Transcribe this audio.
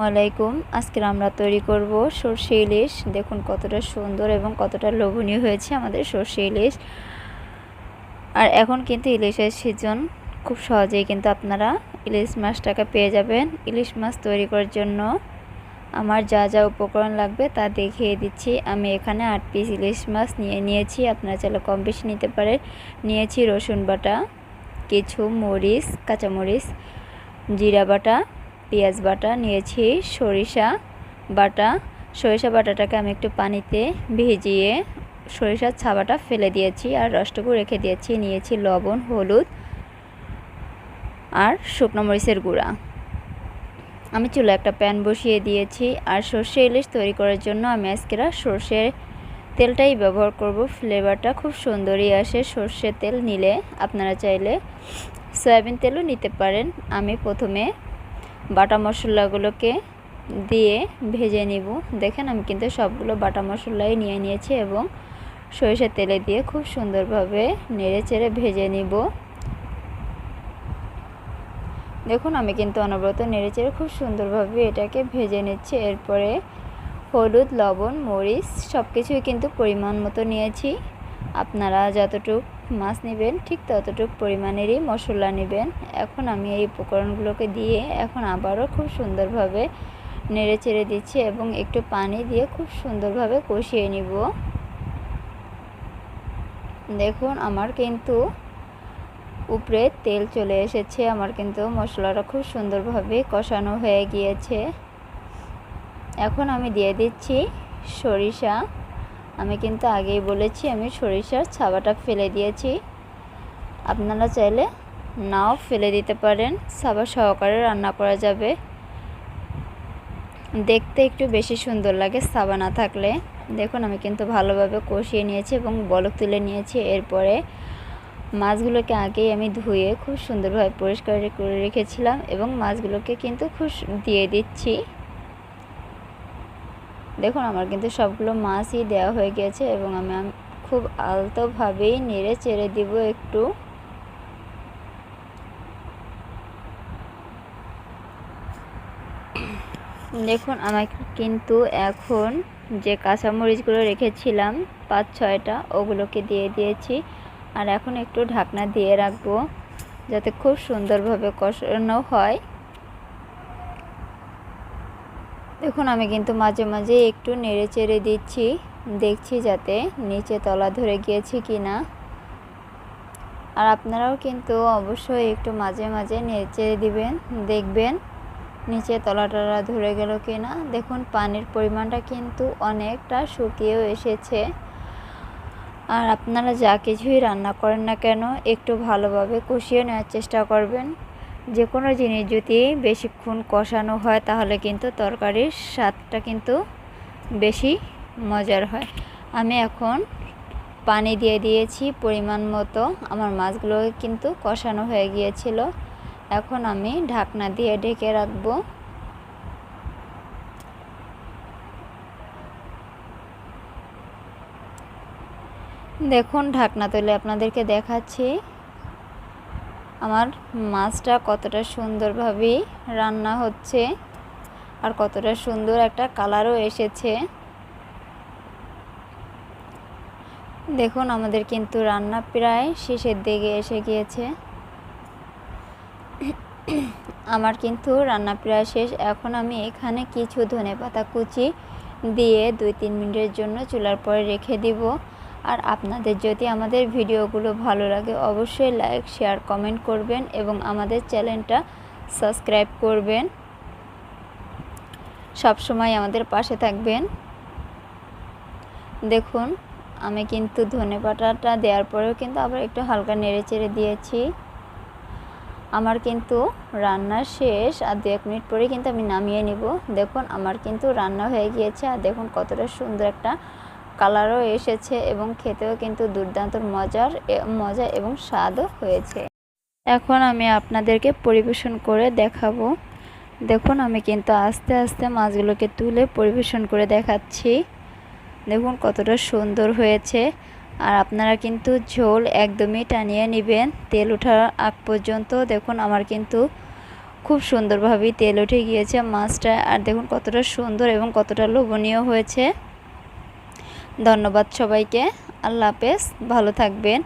আলাইকুম। আজকে আমরা তৈরি করব সর্ষে ইলিশ। দেখুন কতটা সুন্দর এবং কতটা লোভনীয় হয়েছে আমাদের সর্ষে ইলিশ। আর এখন কিন্তু ইলিশের সিজন খুব সহজেই কিন্তু আপনারা ইলিশ মাছটাকে পেয়ে যাবেন। ইলিশ মাছ তৈরি করার জন্য আমার যা যা উপকরণ লাগবে তা দেখিয়ে দিচ্ছি। আমি এখানে আট পিস ইলিশ মাছ নিয়ে নিয়েছি। আপনারা চাইলে কম বেশি নিতে পারেন। নিয়েছি রসুন বাটা, কিছু মরিচ, কাঁচামরিচ, জিরা বাটা পেঁয়াজ বাটা নিয়েছি, সরিষা বাটা। সরিষা বাটাটাকে আমি একটু পানিতে ভিজিয়ে সরিষার ছাবাটা ফেলে দিয়েছি আর রসটুকু রেখে দিয়েছি। নিয়েছি লবণ, হলুদ আর শুকনো মরিচের গুঁড়া। আমি চুলে একটা প্যান বসিয়ে দিয়েছি আর সর্ষে ইলিশ তৈরি করার জন্য আমি আজকেরা সর্ষের তেলটাই ব্যবহার করব। ফ্লেভারটা খুব সুন্দরই আসে সর্ষের তেল নিলে। আপনারা চাইলে সয়াবিন তেলও নিতে পারেন। আমি প্রথমে বাটা মশলাগুলোকে দিয়ে ভেজে নিব। দেখেন আমি কিন্তু সবগুলো বাটা মশলাই নিয়ে নিয়েছি এবং সরিষার তেলে দিয়ে খুব সুন্দরভাবে নেড়ে চেড়ে ভেজে নিব। দেখুন আমি কিন্তু অনবরত নেড়ে চেড়ে খুব সুন্দরভাবে এটাকে ভেজে নিচ্ছি। এরপরে হলুদ, লবণ, মরিচ সব কিছুই কিন্তু পরিমাণ মতো নিয়েছি। আপনারা যতটুক মাছ নেবেন, ঠিক ততটুক পরিমাণেরই মশলা নেবেন। এখন আমি এই উপকরণগুলোকে দিয়ে এখন আবারও খুব সুন্দরভাবে নেড়ে চেড়ে দিচ্ছি এবং একটু পানি দিয়ে খুব সুন্দরভাবে কষিয়ে নিব। দেখুন, আমার কিন্তু উপরে তেল চলে এসেছে, আমার কিন্তু মশলাটা খুব সুন্দরভাবে কষানো হয়ে গিয়েছে। এখন আমি দিয়ে দিচ্ছি সরিষা। আমি কিন্তু আগেই বলেছি, আমি সরিষার ছাবাটা ফেলে দিয়েছি। আপনারা চাইলে নাও ফেলে দিতে পারেন, ছাবা সহকারে রান্না করা যাবে। দেখতে একটু বেশি সুন্দর লাগে সাবা না থাকলে। দেখুন, আমি কিন্তু ভালোভাবে কষিয়ে নিয়েছি এবং বলক তুলে নিয়েছি। এরপরে মাছগুলোকে আগেই আমি ধুয়ে খুব সুন্দরভাবে পরিষ্কার করে রেখেছিলাম এবং মাছগুলোকে কিন্তু খুব দিয়ে দিচ্ছি। দেখুন, আমার কিন্তু সবগুলো মাছই দেওয়া হয়ে গেছে এবং আমি খুব আলতোভাবেই নেড়ে চেড়ে দিব একটু। দেখুন, আমাকে কিন্তু এখন যে কাঁচামরিচগুলো রেখেছিলাম, পাঁচ ছয়টা, ওগুলোকে দিয়ে দিয়েছি। আর এখন একটু ঢাকনা দিয়ে রাখব, যাতে খুব সুন্দরভাবে কষানো হয়। দেখুন, আমি কিন্তু মাঝে মাঝে একটু নেড়ে চেড়ে দিচ্ছি। দেখছি যাতে নিচে তলা ধরে গিয়েছে কি না আর আপনারাও কিন্তু অবশ্যই একটু মাঝে মাঝে নেড়ে চেড়ে দিবেন, দেখবেন নিচে তলা টলা ধরে গেল কি না দেখুন, পানির পরিমাণটা কিন্তু অনেকটা শুকিয়েও এসেছে। আর আপনারা যা কিছুই রান্না করেন না কেন, একটু ভালোভাবে কষিয়ে নেওয়ার চেষ্টা করবেন। যে কোনো জিনিস যদি বেশিক্ষণ কষানো হয়, তাহলে কিন্তু তরকারির স্বাদটা কিন্তু বেশি মজার হয়। আমি এখন পানি দিয়ে দিয়েছি পরিমাণ মতো। আমার মাছগুলো কিন্তু কষানো হয়ে গিয়েছিল। এখন আমি ঢাকনা দিয়ে ঢেকে রাখব। দেখুন, ঢাকনা তুলে আপনাদেরকে দেখাচ্ছি। আমার মাছটা কতটা সুন্দরভাবেই রান্না হচ্ছে আর কতটা সুন্দর একটা কালারও এসেছে। দেখুন, আমাদের কিন্তু রান্না প্রায় শেষের দিকে এসে গিয়েছে। আমার কিন্তু রান্না প্রায় শেষ। এখন আমি এখানে কিছু ধনে পাতা কুচি দিয়ে দুই তিন মিনিটের জন্য চুলার পরে রেখে দিব। আর আপনাদের যদি আমাদের ভিডিওগুলো ভালো লাগে, অবশ্যই লাইক, শেয়ার, কমেন্ট করবেন এবং আমাদের চ্যানেলটা সাবস্ক্রাইব করবেন। সব সময় আমাদের পাশে থাকবেন। দেখুন, আমি কিন্তু ধনে পাতাটা দেওয়ার পরেও কিন্তু আবার একটু হালকা নেড়ে চেড়ে দিয়েছি। আমার কিন্তু রান্না শেষ। আর দু এক মিনিট পরে কিন্তু আমি নামিয়ে নিব। দেখুন, আমার কিন্তু রান্না হয়ে গিয়েছে। আর দেখুন, কতটা সুন্দর একটা কালারও এসেছে এবং খেতেও কিন্তু দুর্দান্ত মজার মজা এবং স্বাদও হয়েছে। এখন আমি আপনাদেরকে পরিবেশন করে দেখাবো। দেখুন, আমি কিন্তু আস্তে আস্তে মাছগুলোকে তুলে পরিবেশন করে দেখাচ্ছি। দেখুন, কতটা সুন্দর হয়েছে। আর আপনারা কিন্তু ঝোল একদমই টানিয়ে নেবেন। তেল ওঠার আগ পর্যন্ত দেখুন, আমার কিন্তু খুব সুন্দরভাবেই তেল উঠে গিয়েছে মাছটা। আর দেখুন, কতটা সুন্দর এবং কতটা লোভনীয় হয়েছে। ধন্যবাদ সবাইকে। আল্লাহ হাফেজ। ভালো থাকবেন।